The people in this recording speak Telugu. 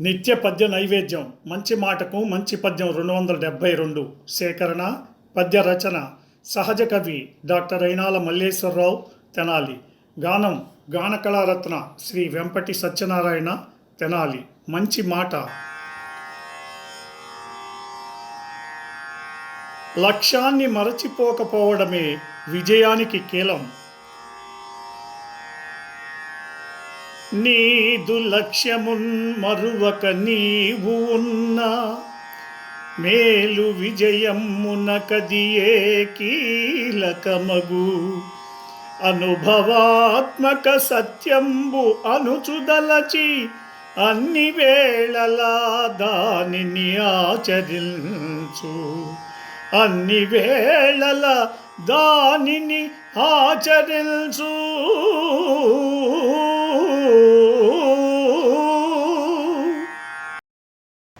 నిత్య పద్య నైవేద్యం మంచి మాటకు మంచి పద్యం రెండు వందల డెబ్భై రెండు సేకరణ పద్య రచన సహజ కవి డాక్టర్ అయినాల మల్లేశ్వరరావు తెనాలి. గానం గానకళారత్న శ్రీ వెంపటి సత్యనారాయణ తెనాలి. మంచి మాట. లక్ష్యాన్ని మరచిపోకపోవడమే విజయానికి కీలం. నీదు లక్ష్యమున్ మరువక నీవు ఉన్నా. మేలు విజయమునకదియే కీలకమగు. అనుభవాత్మక సత్యంబు అనుచుదలచి అన్ని వేళలా దానిని ఆచరించు. అన్ని వేళల దానిని ఆచరించు.